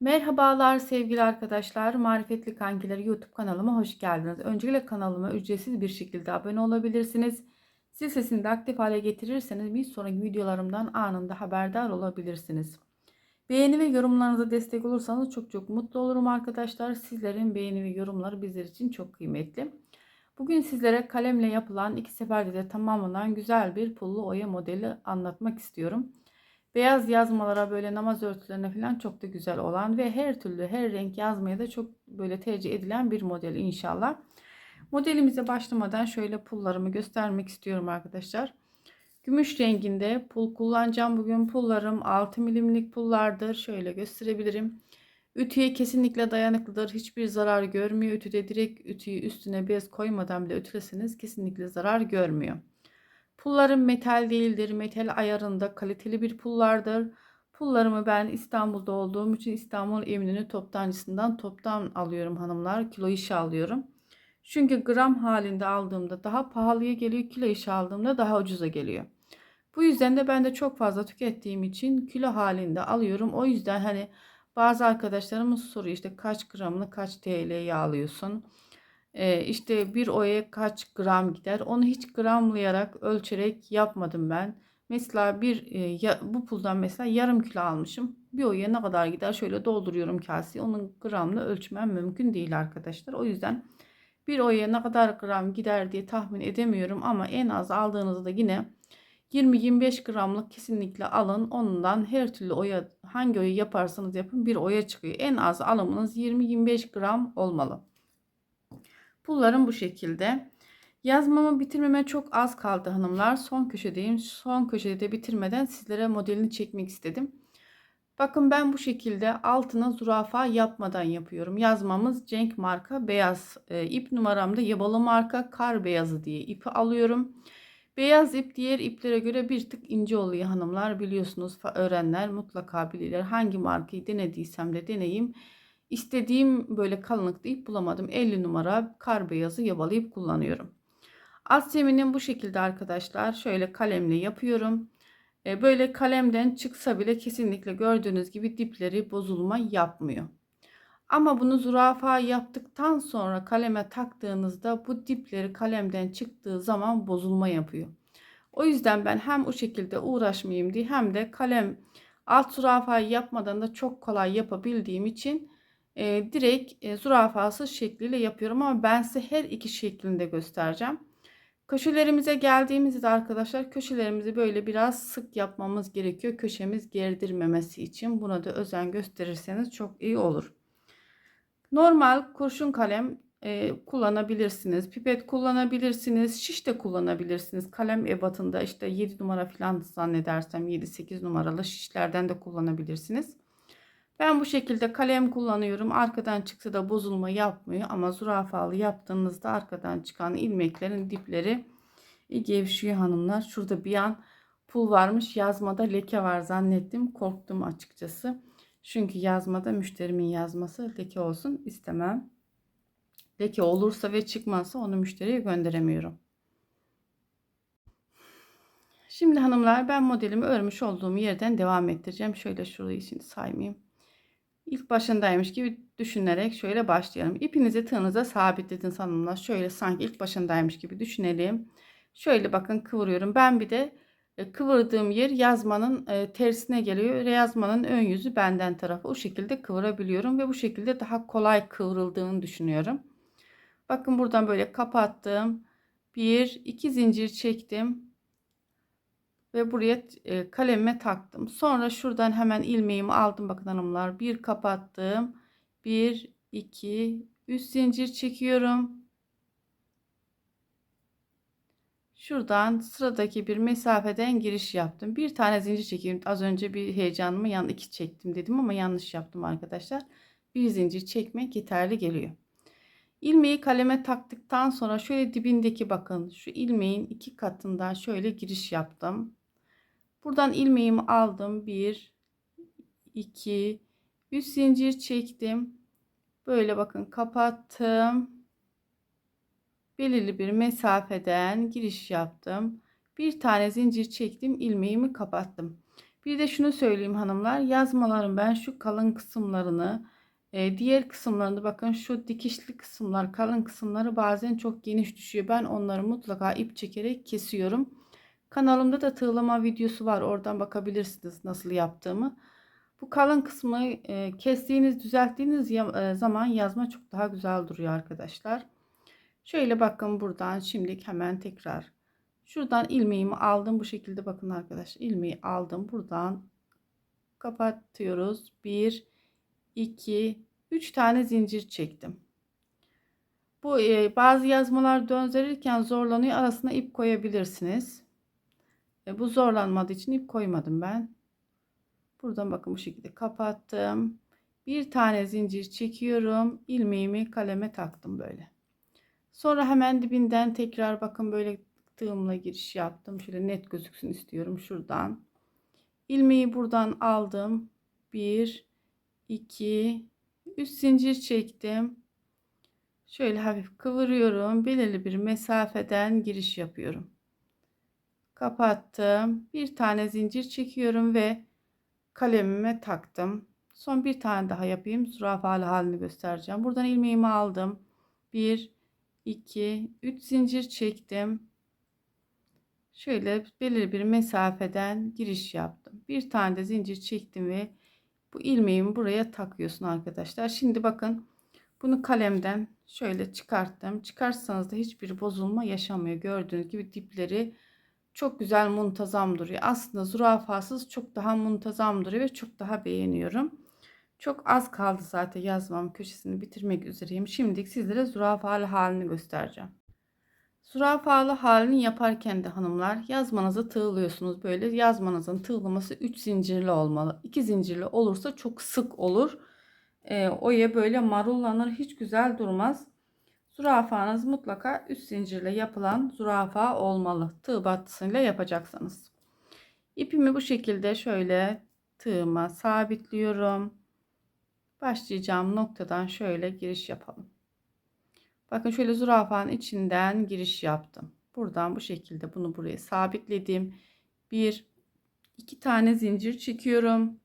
Merhabalar sevgili arkadaşlar. Marifetli Kankileri YouTube kanalıma hoş geldiniz. Öncelikle kanalıma ücretsiz bir şekilde abone olabilirsiniz. Zil sesini de aktif hale getirirseniz bir sonraki videolarımdan anında haberdar olabilirsiniz. Beğeni ve yorumlarınıza destek olursanız çok çok mutlu olurum arkadaşlar. Sizlerin beğeni ve yorumları bizler için çok kıymetli. Bugün sizlere kalemle yapılan iki seferde de tamamlanan güzel bir pullu oya modeli anlatmak istiyorum. Beyaz yazmalara böyle namaz örtülerine falan çok da güzel olan ve her türlü her renk yazmaya da çok böyle tercih edilen bir model inşallah. Modelimize başlamadan şöyle pullarımı göstermek istiyorum arkadaşlar. Gümüş renginde pul kullanacağım. Bugün pullarım 6 milimlik pullardır. Şöyle gösterebilirim. Ütüye kesinlikle dayanıklıdır. Hiçbir zarar görmüyor. Ütüde direkt ütüyü üstüne bez koymadan bile ütüleseniz kesinlikle zarar görmüyor. Pullarım metal değildir. Metal ayarında kaliteli bir pullardır. Pullarımı ben İstanbul'da olduğum için İstanbul Eminönü toptancısından toptan alıyorum hanımlar. Kilo işi alıyorum. Çünkü gram halinde aldığımda daha pahalıya geliyor. Kilo işi aldığımda daha ucuza geliyor. Bu yüzden de ben de çok fazla tükettiğim için kilo halinde alıyorum. O yüzden hani bazı arkadaşlarımız soruyor işte kaç gramını kaç TL'ye alıyorsun? Ee, işte bir oya kaç gram gider? Onu hiç gramlayarak ölçerek yapmadım ben. Mesela bir e, ya, bu puldan mesela yarım kilo almışım. Bir oya ne kadar gider? Şöyle dolduruyorum kaseyi. Onun gramla ölçmem mümkün değil arkadaşlar. O yüzden bir oya ne kadar gram gider diye tahmin edemiyorum ama en az aldığınızda yine 20-25 gramlık kesinlikle alın. Ondan her türlü oya hangi oya yaparsanız yapın bir oya çıkıyor. En az alımınız 20-25 gram olmalı. Pullarım bu şekilde. Yazmamı bitirmeme çok az kaldı hanımlar. Son köşedeyim. Son köşede de bitirmeden sizlere modelini çekmek istedim. Bakın ben bu şekilde altına zürafa yapmadan yapıyorum. Yazmamız Cenk marka beyaz. E, ip numaramda yabalı marka kar beyazı diye ipi alıyorum. Beyaz ip diğer iplere göre bir tık ince oluyor hanımlar. Biliyorsunuz öğrenler mutlaka bilirler. Hangi markayı denediysem de deneyim. İstediğim böyle kalınlıkta ip bulamadım. 50 numara kar beyazı yabalı ip kullanıyorum. Alt zeminin bu şekilde arkadaşlar. Şöyle kalemle yapıyorum. E, böyle kalemden çıksa bile kesinlikle gördüğünüz gibi dipleri bozulma yapmıyor. Ama bunu zürafa yaptıktan sonra kaleme taktığınızda bu dipleri kalemden çıktığı zaman bozulma yapıyor. O yüzden ben hem o şekilde uğraşmayayım diye hem de kalem alt zürafayı yapmadan da çok kolay yapabildiğim için e, direkt e, zürafasız şekliyle yapıyorum ama ben size her iki şeklinde göstereceğim. Köşelerimize geldiğimizde arkadaşlar köşelerimizi böyle biraz sık yapmamız gerekiyor. Köşemiz gerdirmemesi için buna da özen gösterirseniz çok iyi olur. Normal kurşun kalem e, kullanabilirsiniz. Pipet kullanabilirsiniz. Şiş de kullanabilirsiniz. Kalem ebatında işte 7 numara falan zannedersem 7-8 numaralı şişlerden de kullanabilirsiniz. Ben bu şekilde kalem kullanıyorum. Arkadan çıksa da bozulma yapmıyor. Ama zürafalı yaptığınızda arkadan çıkan ilmeklerin dipleri gevşiyor hanımlar. Şurada bir an pul varmış. Yazmada leke var zannettim. Korktum açıkçası. Çünkü yazmada müşterimin yazması leke olsun istemem. Leke olursa ve çıkmazsa onu müşteriye gönderemiyorum. Şimdi hanımlar ben modelimi örmüş olduğum yerden devam ettireceğim. Şöyle şurayı şimdi saymayayım. İlk başındaymış gibi düşünerek şöyle başlayalım. İpinizi tığınıza sabitledin hanımlar. Şöyle sanki ilk başındaymış gibi düşünelim. Şöyle bakın kıvırıyorum. Ben bir de e, kıvırdığım yer yazmanın e, tersine geliyor. Yazmanın ön yüzü benden tarafı. O şekilde kıvırabiliyorum ve bu şekilde daha kolay kıvrıldığını düşünüyorum. Bakın buradan böyle kapattım. Bir, iki zincir çektim ve buraya e, kalemime taktım. Sonra şuradan hemen ilmeğimi aldım bakın hanımlar. Bir kapattım. Bir, iki, üç zincir çekiyorum. Şuradan sıradaki bir mesafeden giriş yaptım. Bir tane zincir çekeyim. Az önce bir heyecanımı yan iki çektim dedim ama yanlış yaptım arkadaşlar. Bir zincir çekmek yeterli geliyor. İlmeği kaleme taktıktan sonra şöyle dibindeki bakın şu ilmeğin iki katından şöyle giriş yaptım. Buradan ilmeğimi aldım. 1 2 3 zincir çektim. Böyle bakın kapattım. Belirli bir mesafeden giriş yaptım. Bir tane zincir çektim. ilmeğimi kapattım. Bir de şunu söyleyeyim hanımlar. Yazmaların ben şu kalın kısımlarını e, diğer kısımlarında bakın şu dikişli kısımlar kalın kısımları bazen çok geniş düşüyor. Ben onları mutlaka ip çekerek kesiyorum. Kanalımda da tığlama videosu var. Oradan bakabilirsiniz nasıl yaptığımı. Bu kalın kısmı e, kestiğiniz, düzelttiğiniz ya- e, zaman yazma çok daha güzel duruyor arkadaşlar. Şöyle bakın buradan şimdilik hemen tekrar şuradan ilmeğimi aldım bu şekilde bakın arkadaşlar ilmeği aldım buradan kapatıyoruz. 1 2 3 tane zincir çektim. Bu e, bazı yazmalar döndürürken zorlanıyor. Arasına ip koyabilirsiniz. E, bu zorlanmadığı için ip koymadım ben. Buradan bakın bu şekilde kapattım. Bir tane zincir çekiyorum. ilmeğimi kaleme taktım böyle. Sonra hemen dibinden tekrar bakın böyle tığımla giriş yaptım. Şöyle net gözüksün istiyorum şuradan. ilmeği buradan aldım. 1 2 3 zincir çektim. Şöyle hafif kıvırıyorum. Belirli bir mesafeden giriş yapıyorum. Kapattım. Bir tane zincir çekiyorum ve kalemime taktım. Son bir tane daha yapayım. Zürafalı halini göstereceğim. Buradan ilmeğimi aldım. 1 2 3 zincir çektim. Şöyle belirli bir mesafeden giriş yaptım. Bir tane de zincir çektim ve bu ilmeğimi buraya takıyorsun arkadaşlar. Şimdi bakın bunu kalemden şöyle çıkarttım. Çıkarsanız da hiçbir bozulma yaşamıyor. Gördüğünüz gibi dipleri çok güzel muntazam duruyor. Aslında zürafasız çok daha muntazam duruyor ve çok daha beğeniyorum. Çok az kaldı zaten yazmam köşesini bitirmek üzereyim. Şimdi sizlere zürafalı halini göstereceğim. Zürafalı halini yaparken de hanımlar yazmanızı tığlıyorsunuz. Böyle yazmanızın tığlaması 3 zincirli olmalı. 2 zincirli olursa çok sık olur. E, oya böyle marullanır hiç güzel durmaz. Zürafanız mutlaka 3 zincirle yapılan zürafa olmalı. Tığ battısıyla yapacaksanız. İpimi bu şekilde şöyle tığıma sabitliyorum. Başlayacağım noktadan şöyle giriş yapalım. Bakın şöyle zürafanın içinden giriş yaptım. Buradan bu şekilde bunu buraya sabitledim. Bir, iki tane zincir çekiyorum.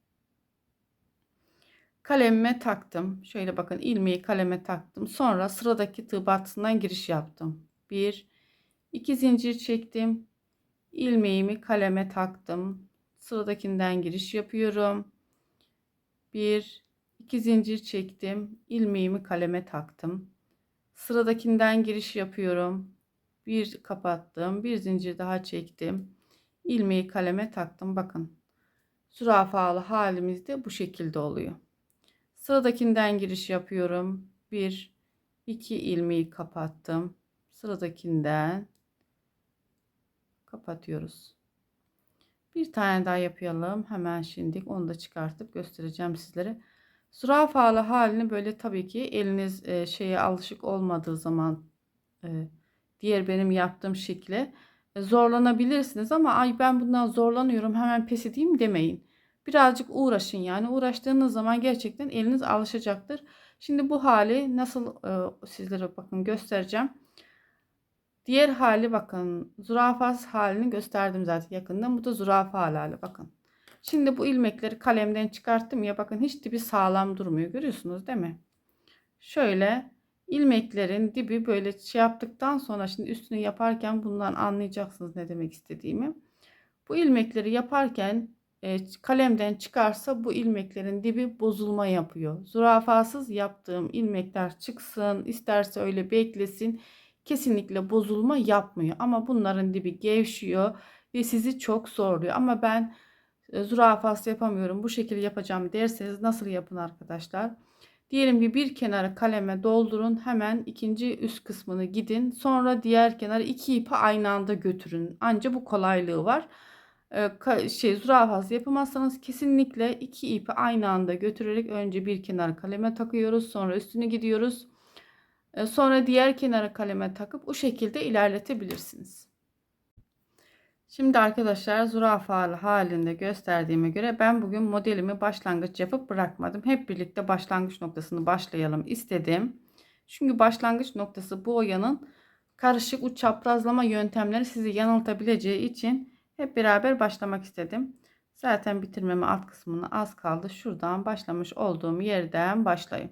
Kalemime taktım. Şöyle bakın ilmeği kaleme taktım. Sonra sıradaki tığ battısından giriş yaptım. Bir, iki zincir çektim. ilmeğimi kaleme taktım. Sıradakinden giriş yapıyorum. Bir, iki zincir çektim. ilmeğimi kaleme taktım. Sıradakinden giriş yapıyorum. Bir kapattım. Bir zincir daha çektim. ilmeği kaleme taktım. Bakın. Zürafalı halimizde bu şekilde oluyor. Sıradakinden giriş yapıyorum. Bir, iki ilmeği kapattım. Sıradakinden kapatıyoruz. Bir tane daha yapalım. Hemen şimdi onu da çıkartıp göstereceğim sizlere. Zürafalı halini böyle tabii ki eliniz e, şeye alışık olmadığı zaman e, diğer benim yaptığım şekle e, zorlanabilirsiniz ama ay ben bundan zorlanıyorum hemen pes edeyim demeyin. Birazcık uğraşın yani uğraştığınız zaman gerçekten eliniz alışacaktır. Şimdi bu hali nasıl e, sizlere bakın göstereceğim. Diğer hali bakın zürafas halini gösterdim zaten yakından. Bu da zürafa hali bakın. Şimdi bu ilmekleri kalemden çıkarttım ya bakın hiç dibi sağlam durmuyor görüyorsunuz değil mi? Şöyle ilmeklerin dibi böyle şey yaptıktan sonra şimdi üstünü yaparken bundan anlayacaksınız ne demek istediğimi. Bu ilmekleri yaparken kalemden çıkarsa bu ilmeklerin dibi bozulma yapıyor. Zürafasız yaptığım ilmekler çıksın isterse öyle beklesin kesinlikle bozulma yapmıyor. Ama bunların dibi gevşiyor ve sizi çok zorluyor. Ama ben e, zürafası yapamıyorum bu şekilde yapacağım derseniz nasıl yapın arkadaşlar? Diyelim ki bir kenarı kaleme doldurun hemen ikinci üst kısmını gidin sonra diğer kenarı iki ipi aynı anda götürün. Anca bu kolaylığı var. Ee, şey zürafası yapamazsanız kesinlikle iki ipi aynı anda götürerek önce bir kenar kaleme takıyoruz sonra üstüne gidiyoruz. Ee, sonra diğer kenara kaleme takıp o şekilde ilerletebilirsiniz. Şimdi arkadaşlar zürafalı halinde gösterdiğime göre ben bugün modelimi başlangıç yapıp bırakmadım. Hep birlikte başlangıç noktasını başlayalım istedim. Çünkü başlangıç noktası bu oyanın karışık uç çaprazlama yöntemleri sizi yanıltabileceği için hep beraber başlamak istedim. Zaten bitirmeme alt kısmını az kaldı. Şuradan başlamış olduğum yerden başlayayım.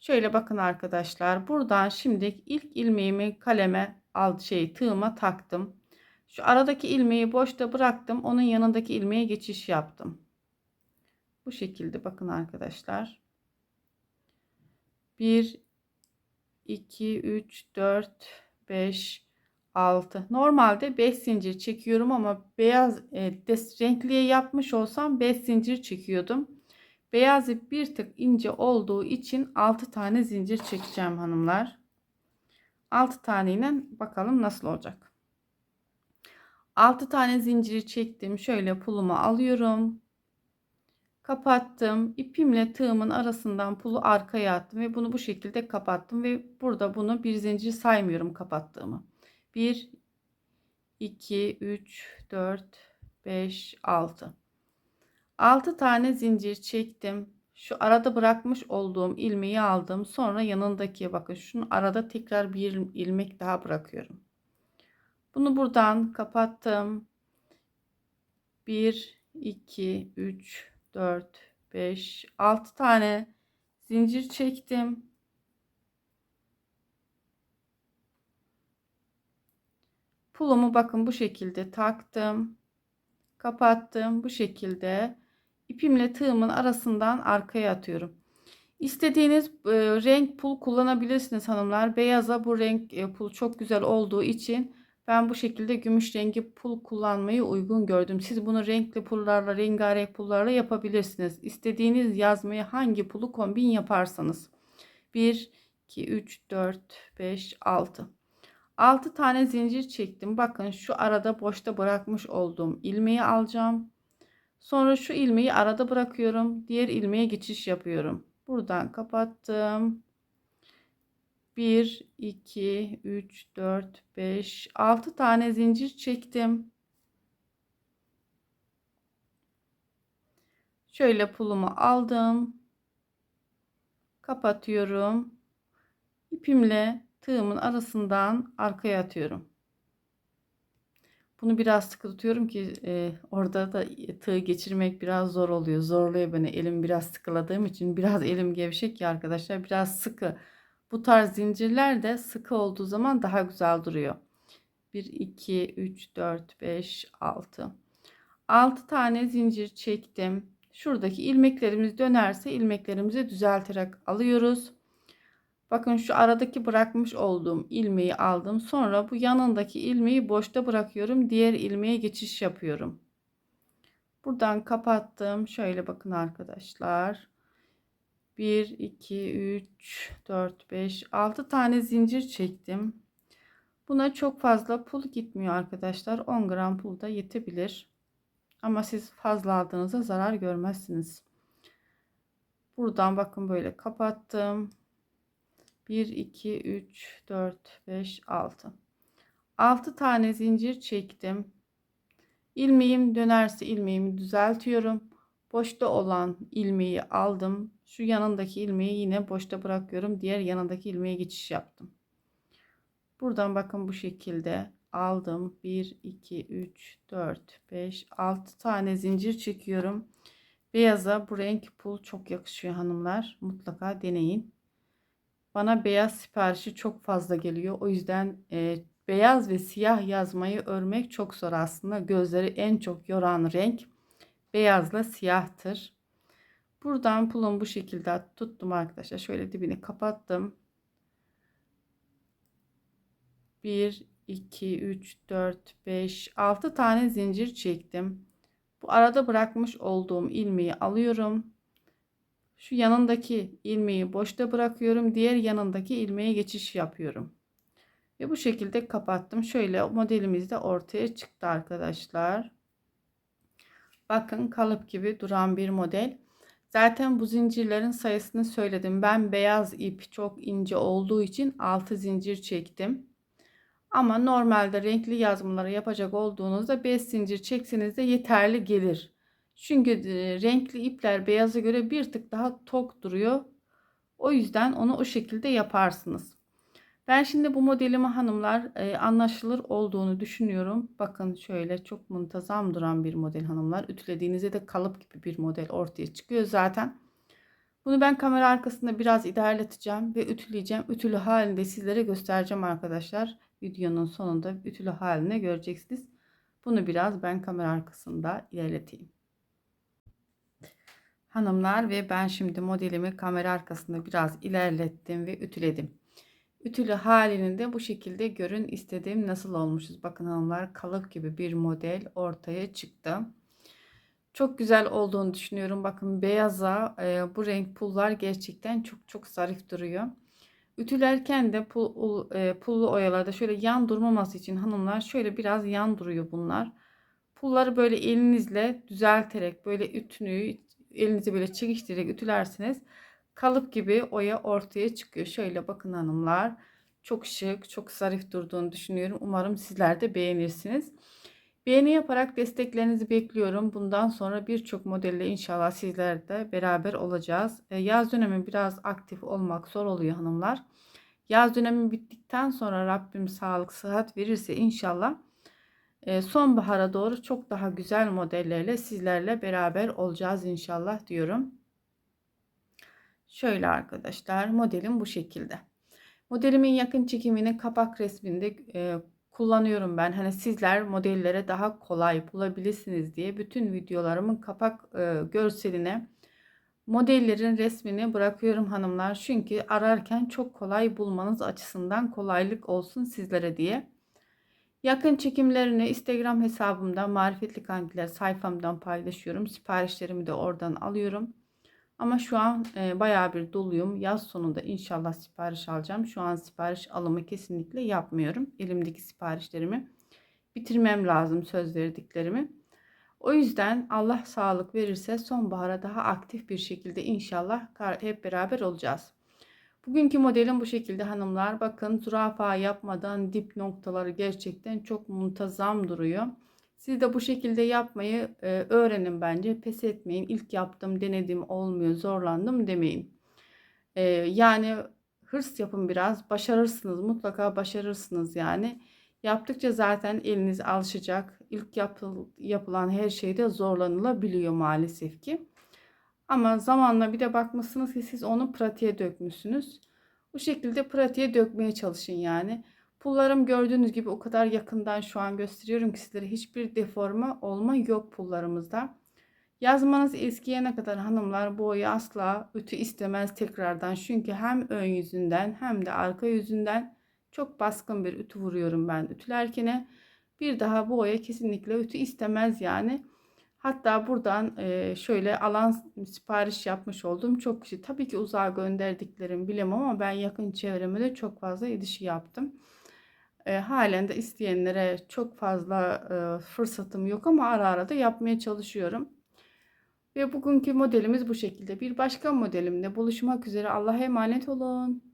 Şöyle bakın arkadaşlar. Buradan şimdi ilk ilmeğimi kaleme al şey tığıma taktım. Şu aradaki ilmeği boşta bıraktım. Onun yanındaki ilmeğe geçiş yaptım. Bu şekilde bakın arkadaşlar. 1 2 3 4 5 6 normalde 5 zincir çekiyorum ama beyaz e, des, renkliye yapmış olsam 5 zincir çekiyordum. Beyaz ip bir tık ince olduğu için 6 tane zincir çekeceğim hanımlar. 6 taneyle bakalım nasıl olacak. 6 tane zinciri çektim. Şöyle pulumu alıyorum. Kapattım. İpimle tığımın arasından pulu arkaya attım ve bunu bu şekilde kapattım ve burada bunu bir zincir saymıyorum kapattığımı 1 2 3 4 5 6 6 tane zincir çektim. Şu arada bırakmış olduğum ilmeği aldım. Sonra yanındaki bakın şunun arada tekrar bir ilmek daha bırakıyorum. Bunu buradan kapattım. 1 2 3 4 5 6 tane zincir çektim pulumu bakın bu şekilde taktım kapattım bu şekilde ipimle tığımın arasından arkaya atıyorum İstediğiniz e, renk pul kullanabilirsiniz hanımlar beyaza bu renk e, pul çok güzel olduğu için ben bu şekilde gümüş rengi pul kullanmayı uygun gördüm. Siz bunu renkli pullarla, rengarenk pullarla yapabilirsiniz. İstediğiniz yazmayı hangi pulu kombin yaparsanız. 1, 2, 3, 4, 5, 6. 6 tane zincir çektim. Bakın şu arada boşta bırakmış olduğum ilmeği alacağım. Sonra şu ilmeği arada bırakıyorum. Diğer ilmeğe geçiş yapıyorum. Buradan kapattım. 1, 2, 3, 4, 5, 6 tane zincir çektim. Şöyle pulumu aldım. Kapatıyorum. İpimle tığımın arasından arkaya atıyorum. Bunu biraz sıkı tutuyorum ki e, orada da tığ geçirmek biraz zor oluyor. Zorluyor beni. Elim biraz sıkıladığım için biraz elim gevşek ya arkadaşlar. Biraz sıkı. Bu tarz zincirler de sıkı olduğu zaman daha güzel duruyor. 1, 2, 3, 4, 5, 6. 6 tane zincir çektim. Şuradaki ilmeklerimiz dönerse ilmeklerimizi düzelterek alıyoruz. Bakın şu aradaki bırakmış olduğum ilmeği aldım. Sonra bu yanındaki ilmeği boşta bırakıyorum. Diğer ilmeğe geçiş yapıyorum. Buradan kapattım. Şöyle bakın arkadaşlar. 1 2 3 4 5 6 tane zincir çektim. Buna çok fazla pul gitmiyor arkadaşlar. 10 gram pul da yetebilir. Ama siz fazla aldığınızda zarar görmezsiniz. Buradan bakın böyle kapattım. 1 2 3 4 5 6 6 tane zincir çektim. ilmeğim dönerse ilmeğimi düzeltiyorum. Boşta olan ilmeği aldım. Şu yanındaki ilmeği yine boşta bırakıyorum. Diğer yanındaki ilmeğe geçiş yaptım. Buradan bakın bu şekilde aldım. 1, 2, 3, 4, 5, 6 tane zincir çekiyorum. Beyaza bu renk pul çok yakışıyor hanımlar. Mutlaka deneyin. Bana beyaz siparişi çok fazla geliyor. O yüzden e, beyaz ve siyah yazmayı örmek çok zor aslında. Gözleri en çok yoran renk beyazla siyahtır. Buradan pulum bu şekilde tuttum arkadaşlar. Şöyle dibini kapattım. 1, 2, 3, 4, 5, 6 tane zincir çektim. Bu arada bırakmış olduğum ilmeği alıyorum. Şu yanındaki ilmeği boşta bırakıyorum. Diğer yanındaki ilmeğe geçiş yapıyorum. Ve bu şekilde kapattım. Şöyle modelimiz de ortaya çıktı arkadaşlar. Bakın kalıp gibi duran bir model. Zaten bu zincirlerin sayısını söyledim. Ben beyaz ip çok ince olduğu için 6 zincir çektim. Ama normalde renkli yazmaları yapacak olduğunuzda 5 zincir çekseniz de yeterli gelir. Çünkü renkli ipler beyaza göre bir tık daha tok duruyor. O yüzden onu o şekilde yaparsınız. Ben şimdi bu modelimi hanımlar e, anlaşılır olduğunu düşünüyorum. Bakın şöyle çok muntazam duran bir model hanımlar. Ütülediğinizde de kalıp gibi bir model ortaya çıkıyor zaten. Bunu ben kamera arkasında biraz ilerleteceğim ve ütüleyeceğim. Ütülü halinde sizlere göstereceğim arkadaşlar. Videonun sonunda ütülü haline göreceksiniz. Bunu biraz ben kamera arkasında ilerleteyim. Hanımlar ve ben şimdi modelimi kamera arkasında biraz ilerlettim ve ütüledim. Ütülü halini de bu şekilde görün istedim. Nasıl olmuşuz? Bakın hanımlar kalıp gibi bir model ortaya çıktı. Çok güzel olduğunu düşünüyorum. Bakın beyaza e, bu renk pullar gerçekten çok çok zarif duruyor. Ütülerken de pul, e, pullu oyalarda şöyle yan durmaması için hanımlar şöyle biraz yan duruyor bunlar. Pulları böyle elinizle düzelterek böyle ütünü elinizi böyle çekiştirerek ütülersiniz. Kalıp gibi oya ortaya çıkıyor. Şöyle bakın hanımlar. Çok şık, çok zarif durduğunu düşünüyorum. Umarım sizler de beğenirsiniz. Beğeni yaparak desteklerinizi bekliyorum. Bundan sonra birçok modelle inşallah sizler de beraber olacağız. E, yaz dönemi biraz aktif olmak zor oluyor hanımlar. Yaz dönemi bittikten sonra Rabbim sağlık, sıhhat verirse inşallah sonbahara doğru çok daha güzel modellerle sizlerle beraber olacağız inşallah diyorum. Şöyle arkadaşlar modelim bu şekilde. Modelimin yakın çekimini kapak resminde e, kullanıyorum ben. Hani sizler modellere daha kolay bulabilirsiniz diye bütün videolarımın kapak e, görseline modellerin resmini bırakıyorum hanımlar. Çünkü ararken çok kolay bulmanız açısından kolaylık olsun sizlere diye. Yakın çekimlerini Instagram hesabımda Marifetli Kankiler sayfamdan paylaşıyorum. Siparişlerimi de oradan alıyorum. Ama şu an e, bayağı bir doluyum. Yaz sonunda inşallah sipariş alacağım. Şu an sipariş alımı kesinlikle yapmıyorum. Elimdeki siparişlerimi bitirmem lazım söz verdiklerimi. O yüzden Allah sağlık verirse sonbahara daha aktif bir şekilde inşallah hep beraber olacağız. Bugünkü modelim bu şekilde hanımlar. Bakın zürafa yapmadan dip noktaları gerçekten çok muntazam duruyor. Siz de bu şekilde yapmayı e, öğrenin bence. Pes etmeyin. İlk yaptım, denedim, olmuyor, zorlandım demeyin. E, yani hırs yapın biraz. Başarırsınız. Mutlaka başarırsınız yani. Yaptıkça zaten eliniz alışacak. İlk yapıl, yapılan her şeyde zorlanılabiliyor maalesef ki. Ama zamanla bir de bakmışsınız ki siz onu pratiğe dökmüşsünüz. Bu şekilde pratiğe dökmeye çalışın yani. Pullarım gördüğünüz gibi o kadar yakından şu an gösteriyorum ki sizlere hiçbir deforma olma yok pullarımızda. Yazmanız eskiyene kadar hanımlar boyu asla ütü istemez tekrardan. Çünkü hem ön yüzünden hem de arka yüzünden çok baskın bir ütü vuruyorum ben ütülerkene. Bir daha bu boya kesinlikle ütü istemez yani. Hatta buradan şöyle alan sipariş yapmış oldum. Çok kişi tabii ki uzağa gönderdiklerim bilemem ama ben yakın çevreme de çok fazla edişi yaptım. Halen de isteyenlere çok fazla fırsatım yok ama ara ara da yapmaya çalışıyorum. Ve bugünkü modelimiz bu şekilde. Bir başka modelimle buluşmak üzere. Allah'a emanet olun.